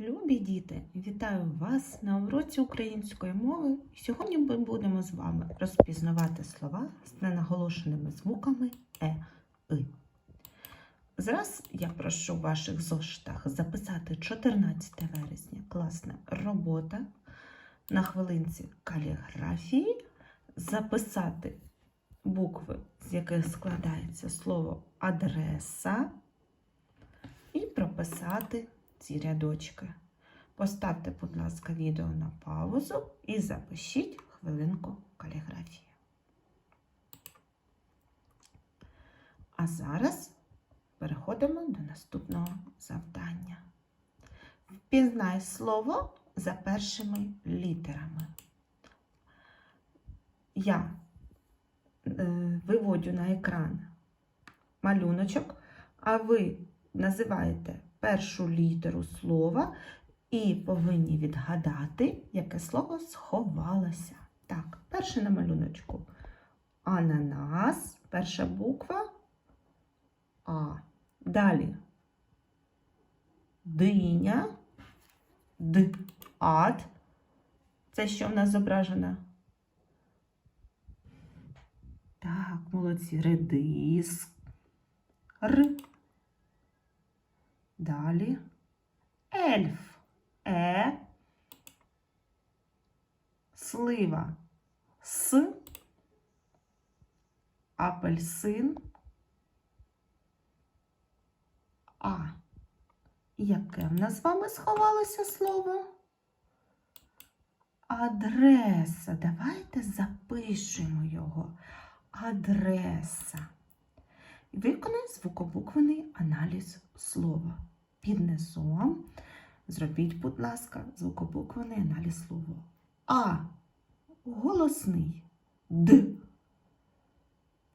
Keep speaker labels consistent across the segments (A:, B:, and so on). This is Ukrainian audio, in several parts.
A: Любі діти, вітаю вас на уроці української мови. Сьогодні ми будемо з вами розпізнавати слова з ненаголошеними звуками е, и. Зараз я прошу в ваших зошитах записати 14 вересня класна робота на хвилинці каліграфії, записати букви, з яких складається слово адреса, і прописати ці рядочки. Поставте, будь ласка, відео на паузу і запишіть хвилинку каліграфії. А зараз переходимо до наступного завдання. Впізнай слово за першими літерами. Я е, виводю на екран малюночок, а ви називаєте першу літеру слова і повинні відгадати, яке слово сховалося. Так, перше на малюночку. Ананас, перша буква А. Далі диня, Д, ад. Це що в нас зображено? Так, молодці, редис, Р. Далі ельф. Е. Слива. С. Апельсин. А. Яке в нас з вами сховалося слово? Адреса. Давайте запишемо його. Адреса. Виконай звукобуквений аналіз слова. Під низом зробіть, будь ласка, звукобуквений аналіз слова. А. Голосний. Д.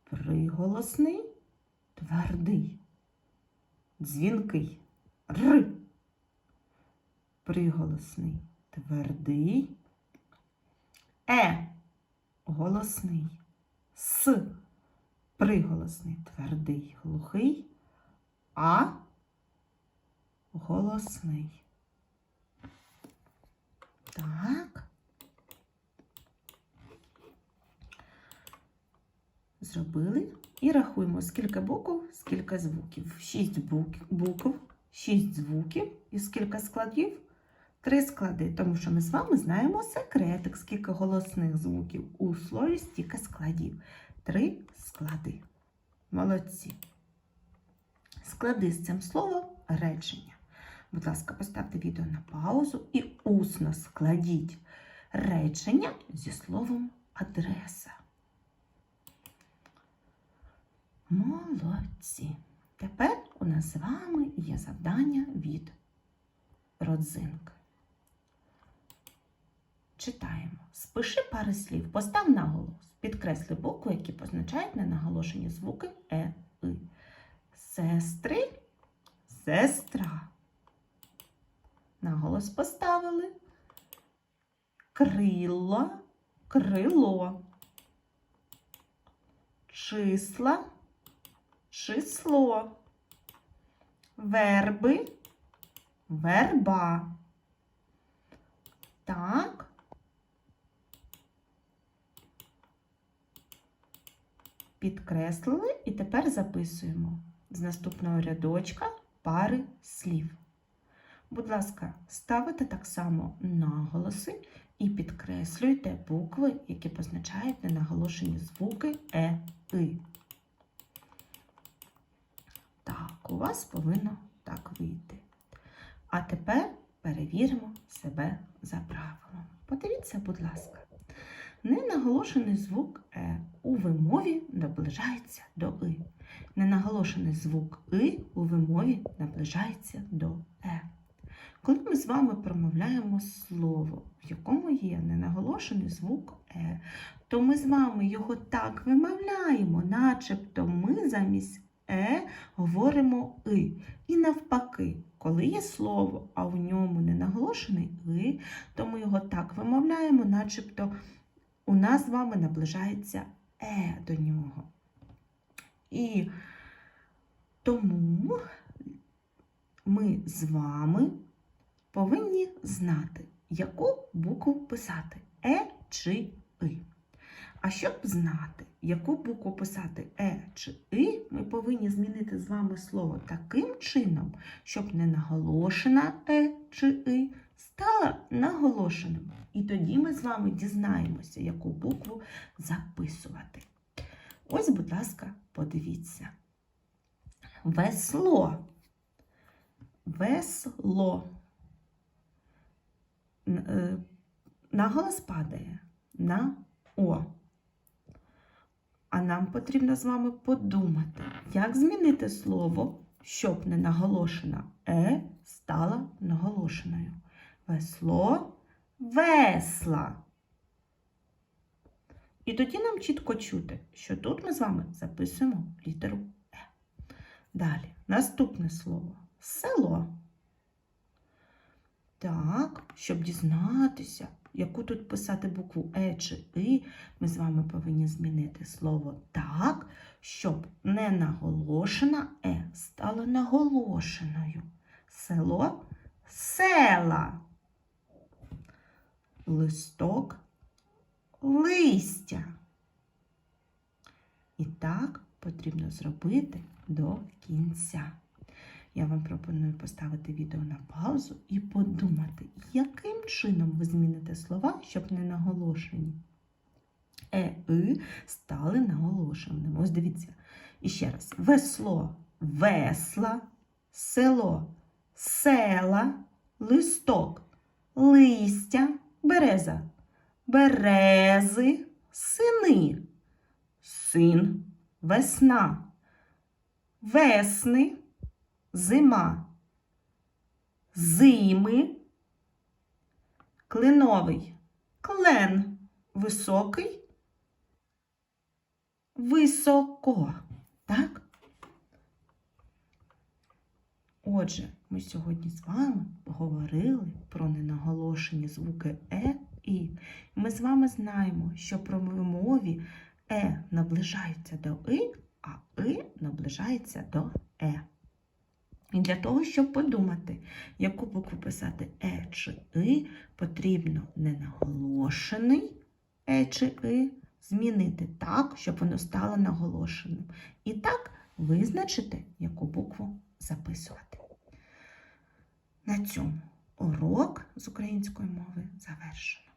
A: Приголосний. Твердий. Дзвінкий. Р. Приголосний. Твердий. Е. Голосний. С. Приголосний. Твердий. Глухий. А. Голосний. Так. Зробили. І рахуємо, скільки букв, скільки звуків. Шість букв, шість звуків і скільки складів? Три склади, тому що ми з вами знаємо секретик, скільки голосних звуків у слові, стільки складів. Три склади. Молодці. Склади з цим словом речення. Будь ласка, поставте відео на паузу і усно складіть речення зі словом адреса. Молодці. Тепер у нас з вами є завдання від родзинки. Читаємо. Спиши пари слів, постав наголос. Підкресли букви, які позначають ненаголошені звуки е, и. Сестри, сестра. Наголос поставили. Крило, крило. Числа, число. Верби, верба. Так. Підкреслили і тепер записуємо з наступного рядочка пари слів. Будь ласка, ставите так само наголоси і підкреслюйте букви, які позначають ненаголошені звуки е, и. Так, у вас повинно так вийти. А тепер перевіримо себе за правилом. Подивіться, будь ласка. Ненаголошений звук Е у вимові наближається до И. Ненаголошений звук И у вимові наближається до Е. Коли ми з вами промовляємо слово, в якому є ненаголошений звук Е, то ми з вами його так вимовляємо, начебто ми замість Е говоримо И. І навпаки, коли є слово, а в ньому не наголошений И, то ми його так вимовляємо, начебто у нас з вами наближається Е до нього. І тому ми з вами повинні знати, яку букву писати Е чи И. А щоб знати, яку букву писати Е чи И, ми повинні змінити з вами слово таким чином, щоб не наголошена Е чи И стала наголошеним. І тоді ми з вами дізнаємося, яку букву записувати. Ось, будь ласка, подивіться. Весло. Весло. Е, Наголос падає на О. А нам потрібно з вами подумати, як змінити слово, щоб не наголошена Е стала наголошеною. Весло весла. І тоді нам чітко чути, що тут ми з вами записуємо літеру Е. Далі, наступне слово село. Так, щоб дізнатися, яку тут писати букву Е чи И, ми з вами повинні змінити слово так, щоб не наголошена Е стала наголошеною. Село села. Листок листя. І так потрібно зробити до кінця. Я вам пропоную поставити відео на паузу і подумати, яким чином ви зміните слова, щоб не наголошені. Е, и стали наголошеними. Ось дивіться. І ще раз: весло, весла, село, села, листок, листя, береза, берези, сини, син, весна, весни, зима, зими, клиновий, клен, високий, високо. Так? Отже, ми сьогодні з вами поговорили про ненаголошені звуки Е і. Ми з вами знаємо, що при вимові Е наближається до И, а И наближається до Е. І для того, щоб подумати, яку букву писати Е чи И, потрібно ненаголошений Е чи И змінити так, щоб воно стало наголошеним. І так визначити, яку букву записувати. На цьому урок з української мови завершено.